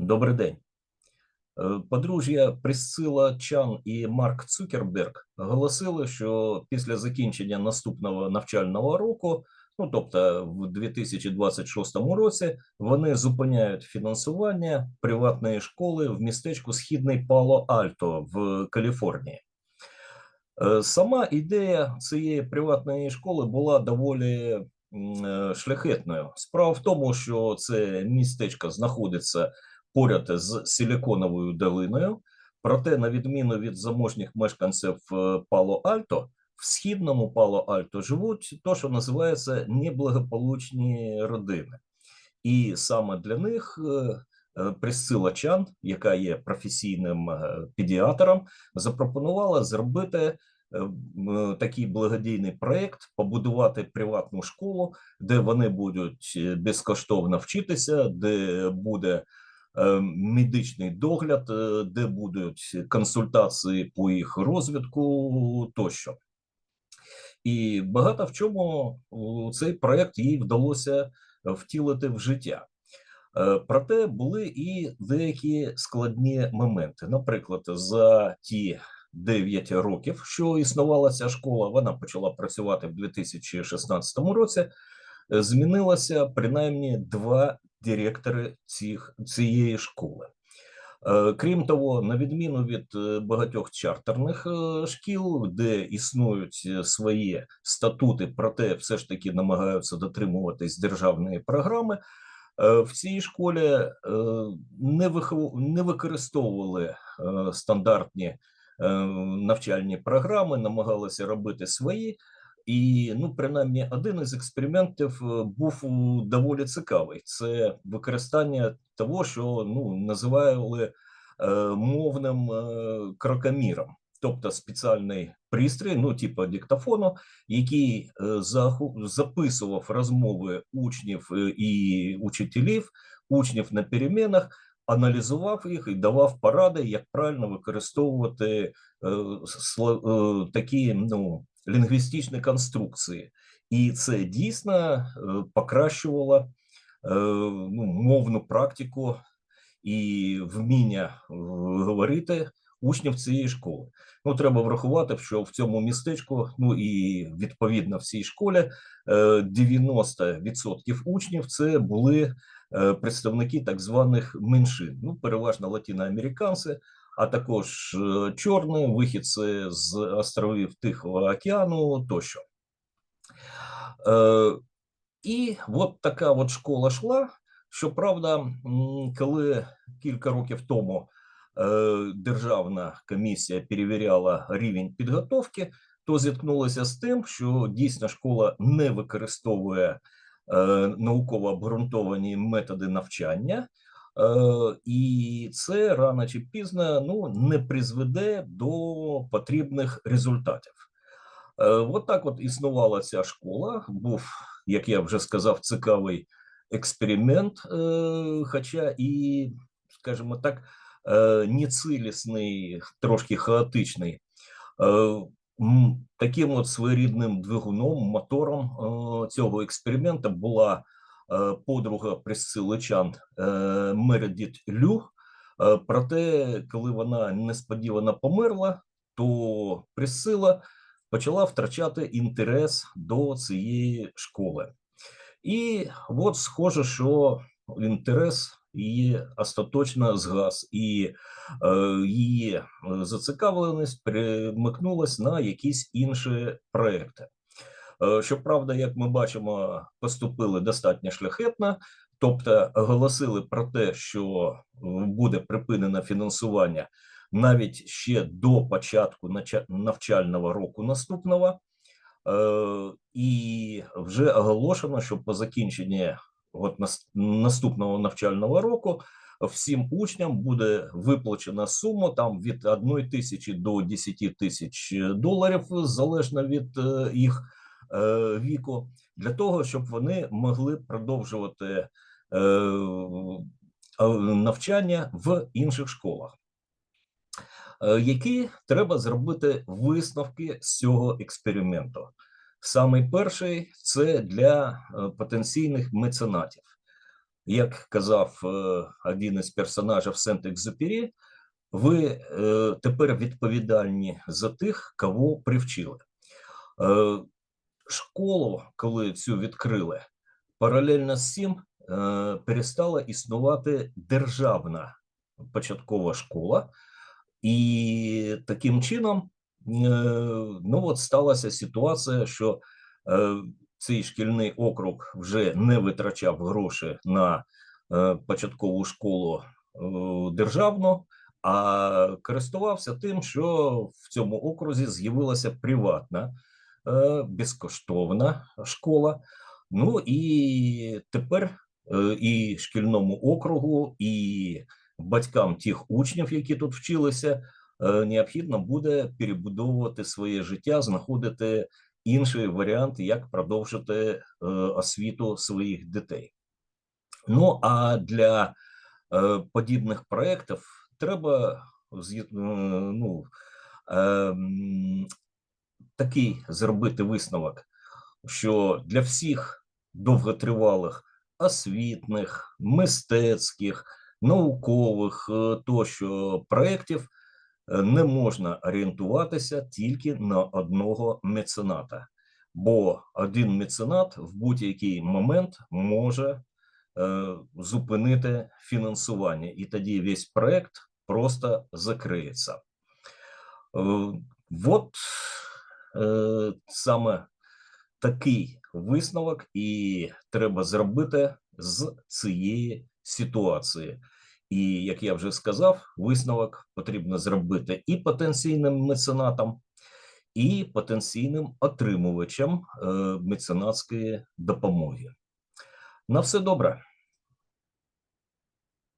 Добрий день. Е, Подружжя Присцила Чан і Марк Цукерберг оголосили, що після закінчення наступного навчального року, ну тобто в 2026 році, вони зупиняють фінансування приватної школи в містечку Східний Пало-Альто в Каліфорнії. Е, Сама ідея цієї приватної школи була доволі е, шляхетною. Справа в тому, що це містечко знаходиться поряд з Силіконовою долиною. Проте, на відміну від заможніх мешканців е, Пало-Альто, в східному Пало-Альто живуть то, що називається неблагополучні родини. І саме для них е, е, Присцила Чан, яка є професійним педіатром, запропонувала зробити такий благодійний проєкт, побудувати приватну школу, де вони будуть безкоштовно вчитися, де буде медичний догляд, е, де будуть консультації по їх розвитку тощо. І багато в чому цей проект їй вдалося втілити в життя. Е, Проте були і деякі складні моменти. Наприклад, за ті 9 років, що існувала ця школа, вона почала працювати в 2016 році. Е, Змінилося принаймні два директори цих, цієї школи. Е, Крім того, на відміну від е, багатьох чартерних е, шкіл, де існують свої статути, проте все ж таки намагаються дотримуватись державної програми, в цій школі не, використовували стандартні навчальні програми, намагалися робити свої. І ну, принаймні, один із експериментів е, був доволі цікавий. Це використання того, що ну називали е, мовним е, крокоміром, тобто спеціальний пристрій, ну типу диктофону, який записував розмови учнів і учителів, учнів на перемінах, аналізував їх і давав поради, як правильно використовувати такі ну лінгвістичні конструкції, і це дійсно е, покращувало е, ну, мовну практику і вміння е, говорити учнів цієї школи. Ну, треба врахувати, що в цьому містечку, ну і відповідно в цій школі, е, 90% учнів це були представники так званих меншин, ну переважно латиноамериканці, а також е, чорні вихідці з островів Тихого океану тощо. Е, і от така от школа йшла. Щоправда, коли кілька років тому е, державна комісія перевіряла рівень підготовки, то зіткнулася з тим, що дійсно школа не використовує науково обґрунтовані методи навчання, і це рано чи пізно ну, не призведе до потрібних результатів. Е, От так от існувала ця школа. Був, як я вже сказав, цікавий експеримент, е, хоча і, скажімо так, е, нецілісний, трошки хаотичний. Е, Таким от своєрідним двигуном, мотором е, цього експерименту була е, подруга Присциличан е, Мередіт Лю. Е, Проте, коли вона несподівано померла, то Присцила почала втрачати інтерес до цієї школи. І от схоже, що інтерес її остаточно згас, і е, її е, зацікавленість перемикнулась на якісь інші проекти. Е, Щоправда, як ми бачимо, поступили достатньо шляхетно, тобто оголосили про те, що е, буде припинено фінансування навіть ще до початку навчального року наступного. Е, І вже оголошено, що по закінченні от наступного навчального року всім учням буде виплачена сума там від 1 тисячі до 10 тисяч доларів, залежно від їх віку, для того, щоб вони могли продовжувати е, е, навчання в інших школах. Е, Які треба зробити висновки з цього експерименту? Самий перший це для е, потенційних меценатів. як казав е, один із персонажів Сент-Екзюпері, ви е, тепер відповідальні за тих, кого привчили. Школу, коли цю відкрили, паралельно з цим е, перестала існувати державна початкова школа, і таким чином, е, ну от сталася ситуація, що е, цей шкільний округ вже не витрачав гроші на початкову школу державну, а користувався тим, що в цьому окрузі з'явилася приватна безкоштовна школа. Ну і тепер е, і шкільному округу, і батькам тих учнів, які тут вчилися, е, необхідно буде перебудовувати своє життя, знаходити інший варіант, як продовжити е, освіту своїх дітей. Ну а для е, подібних проєктів треба е, ну, ем, такий зробити висновок, що для всіх довготривалих освітних, мистецьких, наукових е, тощо проєктів е, не можна орієнтуватися тільки на одного мецената, бо один меценат в будь-який момент може е, зупинити фінансування, і тоді весь проект просто закриється. Вот саме такий висновок і треба зробити з цієї ситуації. І як я вже сказав, висновок потрібно зробити і потенційним меценатам, і потенційним отримувачам е, меценатської допомоги. На все добре.